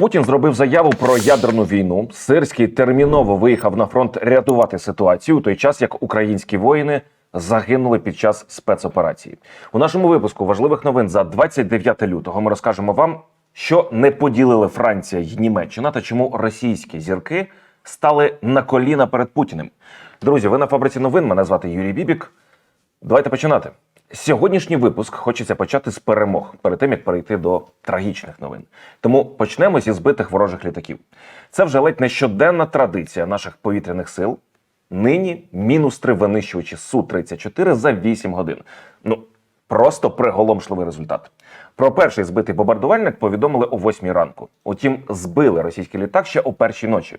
Путін зробив заяву про ядерну війну. Сирський терміново виїхав на фронт рятувати ситуацію у той час, як українські воїни загинули під час спецоперації. У нашому випуску важливих новин за 29 лютого ми розкажемо вам, що не поділили Франція й Німеччина та чому російські зірки стали на коліна перед Путіним. Друзі, ви на фабриці новин. Мене звати Юрій Бібік. Давайте починати. Сьогоднішній випуск хочеться почати з перемог перед тим як перейти до трагічних новин. Тому почнемо зі збитих ворожих літаків. Це вже ледь не щоденна традиція наших повітряних сил. Нині мінус три винищувачі су 34 за 8 годин. Ну просто приголомшливий результат. Про перший збитий бомбардувальник повідомили о 8 ранку. Утім, збили російський літак ще о першій ночі.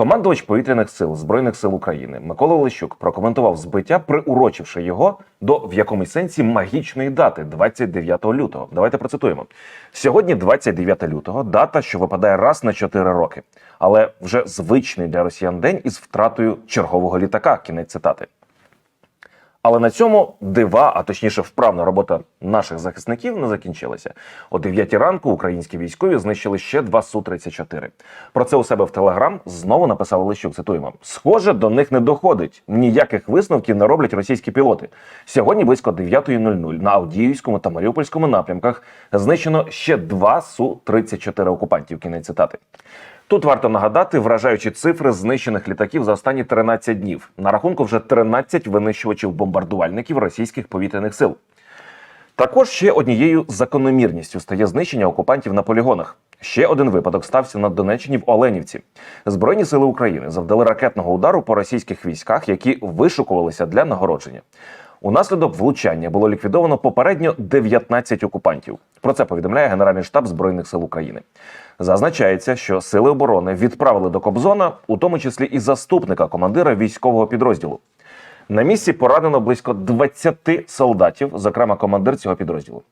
Командувач повітряних сил Збройних сил України Микола Лещук прокоментував збиття, приурочивши його до в якомусь сенсі магічної дати 29 лютого. Давайте процитуємо. Сьогодні 29 лютого, дата, що випадає раз на 4 роки, але вже звичний для росіян день із втратою чергового літака. Кінець цитати. Але на цьому дива, а точніше, вправна робота наших захисників не закінчилася. О 9 ранку українські військові знищили ще два су 34 Про це у себе в телеграм знову написав Лещук. Цитуємо: схоже, до них не доходить. Ніяких висновків не роблять російські пілоти. Сьогодні близько 9.00 на Авдіївському та Маріупольському напрямках знищено ще два су 34 окупантів. Кінець цитати. Тут варто нагадати вражаючі цифри знищених літаків за останні 13 днів. На рахунку вже 13 винищувачів бомбардувальників російських повітряних сил. Також ще однією закономірністю стає знищення окупантів на полігонах. Ще один випадок стався на Донеччині в Оленівці. Збройні сили України завдали ракетного удару по російських військах, які вишукувалися для нагородження. Унаслідок влучання було ліквідовано попередньо 19 окупантів. Про це повідомляє Генеральний штаб Збройних сил України. Зазначається, що сили оборони відправили до Кобзона, у тому числі і заступника командира військового підрозділу. На місці поранено близько 20 солдатів, зокрема командир цього підрозділу.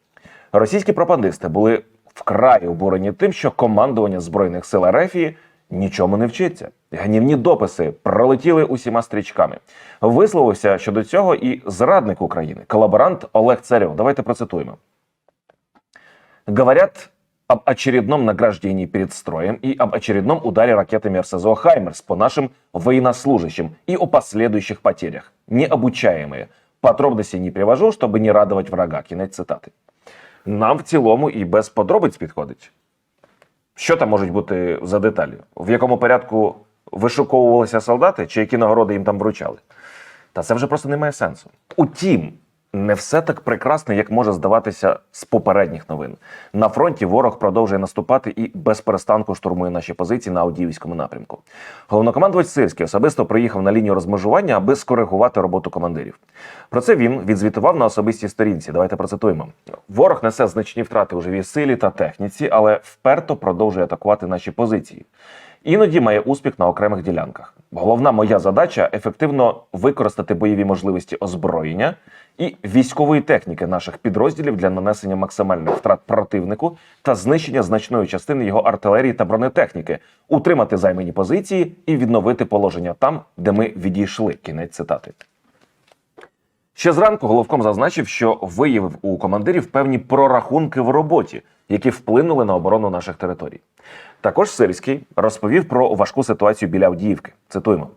Російські пропагандисти були вкрай обурені тим, що командування збройних сил Ерефії нічому не вчиться. Гнівні дописи пролетіли усіма стрічками. Висловився щодо цього і зрадник України, колаборант Олег Царьов. Давайте процитуємо. Говорят об очередном награждении перед строем и об очередном ударе ракетами РСЗО «Хаймерс» по нашим военнослужащим и о последующих потерях. Необучаемые. Подробностей не привожу, чтобы не радовать врага. Кінець цитати. Нам в цілому і без подробиць підходить. Що там можуть бути за деталі? В якому порядку вишуковувалися солдати, чи які нагороди їм там вручали? Та це вже просто не має сенсу. Утім, не все так прекрасно, як може здаватися з попередніх новин. На фронті ворог продовжує наступати і без перестанку штурмує наші позиції на Авдіївському напрямку. Головнокомандувач Сирський особисто приїхав на лінію розмежування, аби скоригувати роботу командирів. Про це він відзвітував на особистій сторінці. Давайте процитуємо. Ворог несе значні втрати у живій силі та техніці, але вперто продовжує атакувати наші позиції. Іноді має успіх на окремих ділянках. Головна моя задача ефективно використати бойові можливості озброєння і військової техніки наших підрозділів для нанесення максимальних втрат противнику та знищення значної частини його артилерії та бронетехніки, утримати займані позиції і відновити положення там, де ми відійшли. Кінець цитати. Ще зранку головком зазначив, що виявив у командирів певні прорахунки в роботі, які вплинули на оборону наших територій. Також Сирський розповів про важку ситуацію біля Авдіївки. Цитуємо.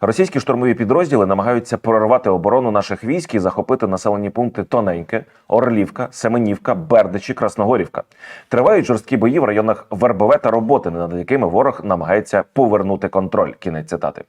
Російські штурмові підрозділи намагаються прорвати оборону наших військ і захопити населені пункти Тоненьке, Орлівка, Семенівка, Бердичі, Красногорівка. Тривають жорсткі бої в районах Вербове та Роботини, над якими ворог намагається повернути контроль. Кінець цитати.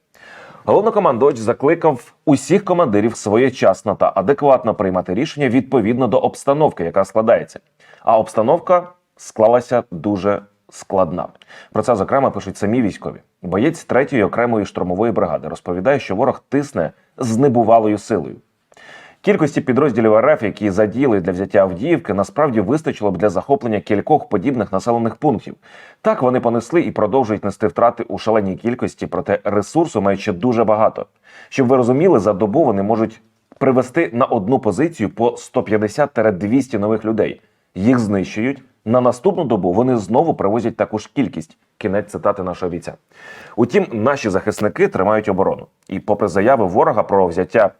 Головнокомандувач закликав усіх командирів своєчасно та адекватно приймати рішення відповідно до обстановки, яка складається. А обстановка склалася дуже складна. Про це зокрема пишуть самі військові. Боєць третьої окремої штурмової бригади розповідає, що ворог тисне з небувалою силою. Кількості підрозділів РФ, які задіяли для взяття Авдіївки, насправді вистачило б для захоплення кількох подібних населених пунктів. Так вони понесли і продовжують нести втрати у шаленій кількості, проте ресурсу мають ще дуже багато. Щоб ви розуміли, за добу вони можуть привести на одну позицію по 150-200 нових людей. Їх знищують. На наступну добу вони знову привозять таку ж кількість. Кінець цитати нашого бійця. Утім, наші захисники тримають оборону. І, попри заяви ворога про взяття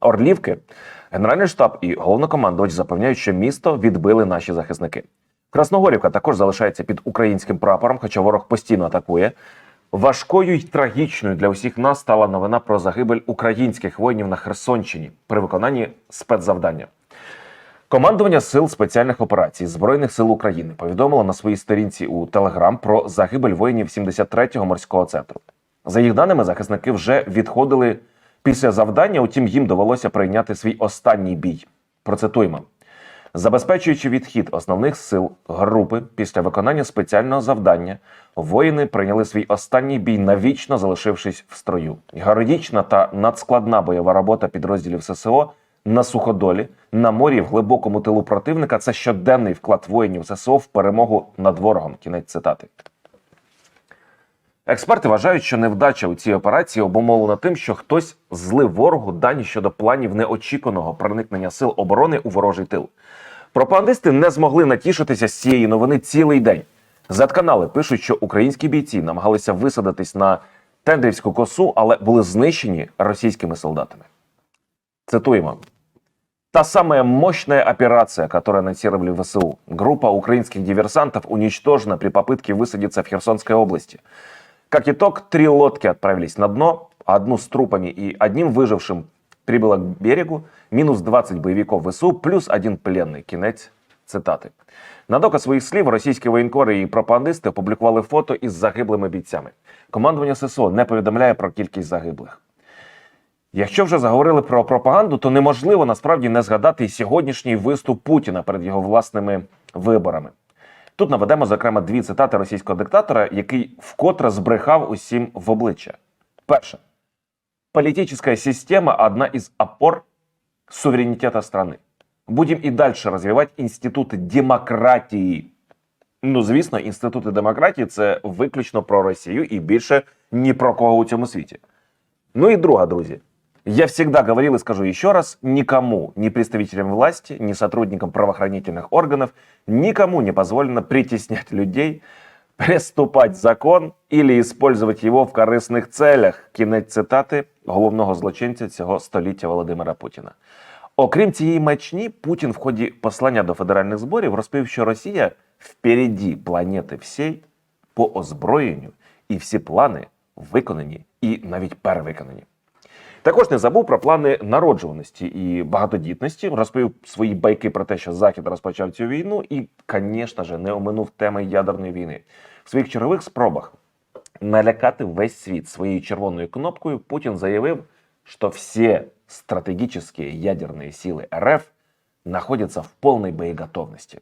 Орлівки, Генеральний штаб і головнокомандувач запевняють, що місто відбили наші захисники. Красногорівка також залишається під українським прапором, хоча ворог постійно атакує. Важкою й трагічною для усіх нас стала новина про загибель українських воїнів на Херсонщині при виконанні спецзавдання. Командування сил спеціальних операцій Збройних сил України повідомило на своїй сторінці у Телеграм про загибель воїнів 73-го морського центру. За їх даними, захисники вже відходили після завдання, утім їм довелося прийняти свій останній бій. Процитуємо. Забезпечуючи відхід основних сил групи після виконання спеціального завдання, воїни прийняли свій останній бій навічно залишившись в строю. Героїчна та надскладна бойова робота підрозділів ССО на суходолі, на морі в глибокому тилу противника це щоденний вклад воїнів ССО в перемогу над ворогом. Кінець цитати. Експерти вважають, що невдача у цій операції обумовлена тим, що хтось злив ворогу дані щодо планів неочікуваного проникнення сил оборони у ворожий тил. Пропагандисти не змогли натішитися з цієї новини цілий день. Зетканали пишуть, що українські бійці намагалися висадитись на Тендрівську косу, але були знищені російскими солдатами. Цитуємо. Та самая мощная операция, которую анонсировали в ВСУ. Группа украинских диверсантов уничтожена при попытке высадиться в Херсонской области. Как итог, три лодки отправились на дно, одну с трупами и одним выжившим прибыло к берегу, минус 20 боевиков ВСУ, плюс один пленный. Кінець цитати. На доказ своїх слів російські воєнкори і пропагандисти опублікували фото із загиблими бійцями. Командування ССО не повідомляє про кількість загиблих. Якщо вже заговорили про пропаганду, то неможливо насправді не згадати і сьогоднішній виступ Путіна перед його власними виборами. Тут наведемо зокрема дві цитати російського диктатора, який вкотре збрехав усім в обличчя. Перше. Политическая система – одна из опор суверенитета страны. Будем і далі розвивати інститути демократії. Ну, звісно, інститути демократії це виключно про Росію і більше ні про кого у цьому світі. Ну и друга, друзья. Я всегда говорил и скажу еще раз, никому, ни представителям власти, ни сотрудникам правоохранительных органов, никому не позволено притеснять людей, приступать закон или использовать его в корисних целях. Кінець цитати головного злочинця цього століття Володимира Путіна. Окрім цієї мечні, Путін в ході послання до федеральних зборів розповів, що Росія впереді планети всій по озброєнню, і всі плани виконані і навіть перевиконані. Також не забув про плани народжуваності і багатодітності, розповів свої байки про те, що Захід розпочав цю війну, і, звісно ж, не оминув теми ядерної війни. В своїх чергових спробах налякати весь світ своєю червоною кнопкою Путін заявив, що всі стратегічні ядерні сили РФ знаходяться в повній боєготовності.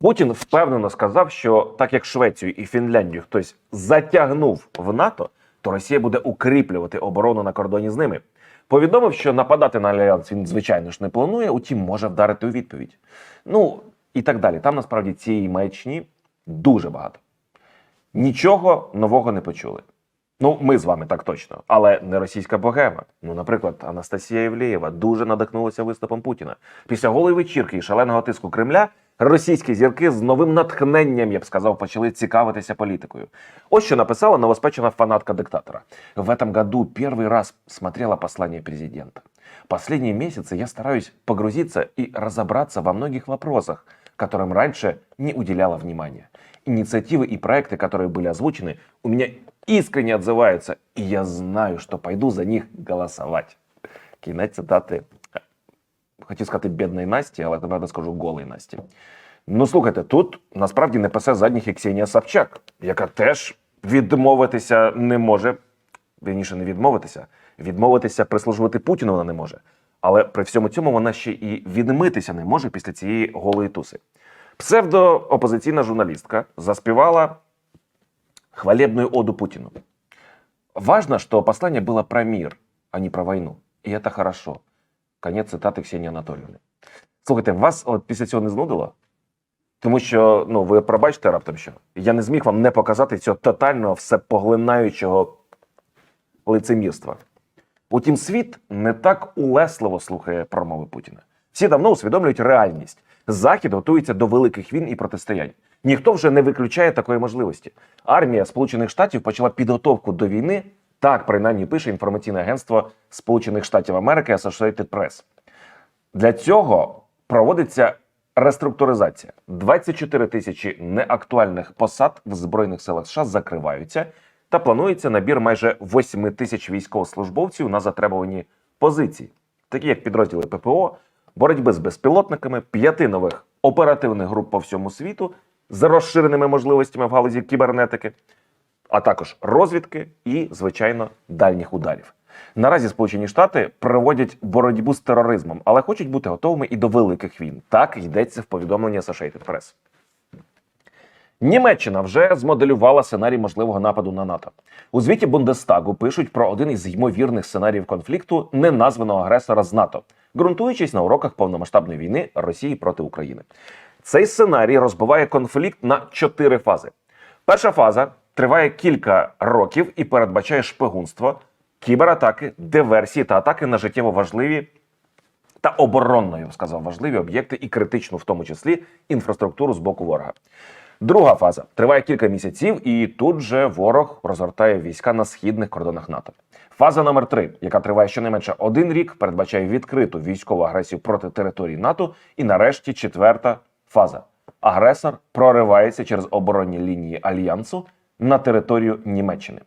Путін впевнено сказав, що так як Швецію і Фінляндію хтось затягнув в НАТО, то Росія буде укріплювати оборону на кордоні з ними. Повідомив, що нападати на альянс він, звичайно ж, не планує, утім, може вдарити у відповідь. Ну і так далі. Там насправді цієї маячні дуже багато. Нічого нового не почули. Ну, ми з вами так точно, але не російська богема. Ну, наприклад, Анастасія Євлеєва дуже надихнулася виступом Путіна. Після голої вечірки і шаленого тиску Кремля російські зірки з новим натхненням, я б сказав, почали цікавитися політикою. Ось що написала новоспечена фанатка диктатора. В этом году первый раз смотрела послание президента. Последние месяцы я стараюсь погрузиться и разобраться во многих вопросах, которым раньше не уделяла внимания. Инициативы и проекты, которые были озвучены, у меня искренне отзываются, и я знаю, что пойду за них голосовать. Кінець цитати. Хотів сказати бідної Насті, але тепер скажу голої Насті. Ну слухайте, тут насправді не пасе задніх і Ксенія Савчак, яка теж відмовитися не може. Вірніше, не відмовитися. Відмовитися прислужувати Путіну вона не може. Але при всьому цьому вона ще і відмитися не може після цієї голої туси. Псевдоопозиційна журналістка заспівала хвалебную оду Путину. Важно, что послание было про мир, а не про войну. І це хорошо. Конець цитати Ксенії Анатоліївни. Слухайте, вас от після цього не знудило? Тому що, ну, ви пробачте раптом що. Я не зміг вам не показати цього тотального всепоглинаючого лицемірства. Утім, світ не так улесливо слухає промови Путіна. Всі давно усвідомлюють реальність. Захід готується до великих війн і протистоянь. Ніхто вже не виключає такої можливості. Армія Сполучених Штатів почала підготовку до війни. Так, принаймні пише інформаційне агентство Сполучених Штатів Америки Associated Press. Для цього проводиться Реструктуризація 24 тисячі неактуальних посад в збройних силах США закриваються, та планується набір майже 8 тисяч військовослужбовців на затребувані позиції, такі як підрозділи ППО, боротьби з безпілотниками, п'яти нових оперативних груп по всьому світу з розширеними можливостями в галузі кібернетики, а також розвідки і, звичайно, дальніх ударів. Наразі Сполучені Штати проводять боротьбу з тероризмом, але хочуть бути готовими і до великих війн. Так йдеться в повідомленні Associated Press. Німеччина вже змоделювала сценарій можливого нападу на НАТО. У звіті Бундестагу пишуть про один із ймовірних сценаріїв конфлікту неназваного агресора з НАТО, ґрунтуючись на уроках повномасштабної війни Росії проти України. Цей сценарій розбиває конфлікт на чотири фази. Перша фаза триває кілька років і передбачає шпигунство, кібератаки, диверсії та атаки на життєво важливі та оборонно, я б сказав, важливі об'єкти і критичну, в тому числі, інфраструктуру з боку ворога. Друга фаза триває кілька місяців, і тут же ворог розгортає війська на східних кордонах НАТО. Фаза номер три, яка триває щонайменше один рік, передбачає відкриту військову агресію проти території НАТО. І нарешті четверта фаза. Агресор проривається через оборонні лінії альянсу на територію Німеччини.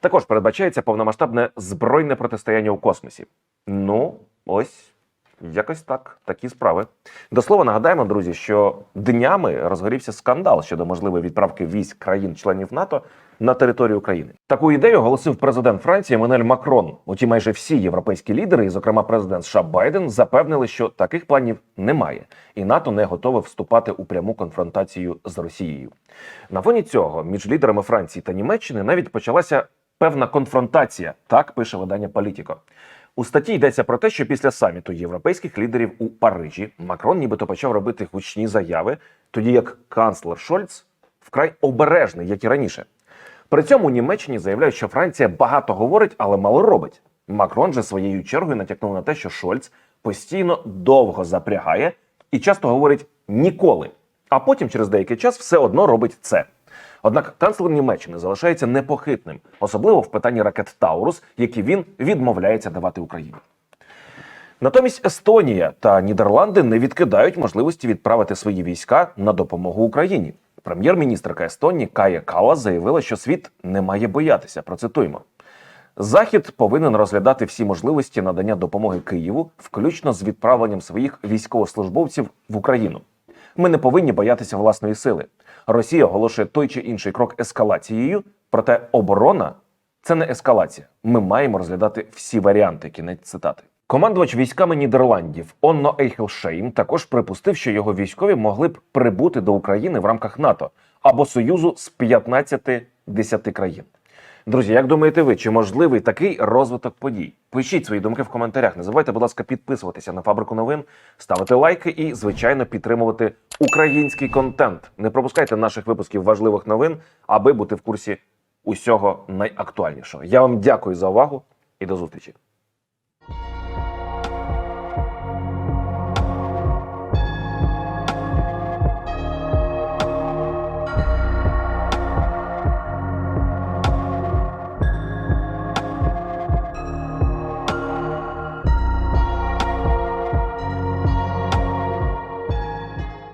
Також передбачається повномасштабне збройне протистояння у космосі. Ну, ось якось так, такі справи. До слова, нагадаємо, друзі, що днями розгорівся скандал щодо можливої відправки військ країн-членів НАТО на територію України. Таку ідею оголосив президент Франції Еммануель Макрон. Утім, майже всі європейські лідери, і, зокрема, президент США Байден, запевнили, що таких планів немає, і НАТО не готове вступати у пряму конфронтацію з Росією. На фоні цього між лідерами Франції та Німеччини навіть почалася певна конфронтація. Так пише видання Політіко. У статті йдеться про те, що після саміту європейських лідерів у Парижі Макрон нібито почав робити гучні заяви, тоді як канцлер Шольц вкрай обережний, як і раніше. При цьому Німеччині заявляють, що Франція багато говорить, але мало робить. Макрон же своєю чергою натякнув на те, що Шольц постійно довго запрягає і часто говорить ніколи, а потім через деякий час все одно робить це. Однак канцлер Німеччини залишається непохитним, особливо в питанні ракет Таурус, які він відмовляється давати Україні. Натомість Естонія та Нідерланди не відкидають можливості відправити свої війська на допомогу Україні. Прем'єр-міністрка Естонії Кая Кала заявила, що світ не має боятися. Процитуємо. Захід повинен розглядати всі можливості надання допомоги Києву, включно з відправленням своїх військовослужбовців в Україну. Ми не повинні боятися власної сили. Росія оголошує той чи інший крок ескалацією, проте оборона це не ескалація. Ми маємо розглядати всі варіанти. Кінець цитати. Командувач військами Нідерландів Онно Ейхелшейм також припустив, що його військові могли б прибути до України в рамках НАТО або Союзу з 15-10 країн. Друзі, як думаєте ви, чи можливий такий розвиток подій? Пишіть свої думки в коментарях. Не забувайте, будь ласка, підписуватися на фабрику новин, ставити лайки і, звичайно, підтримувати український контент. Не пропускайте наших випусків важливих новин, аби бути в курсі усього найактуальнішого. Я вам дякую за увагу і до зустрічі.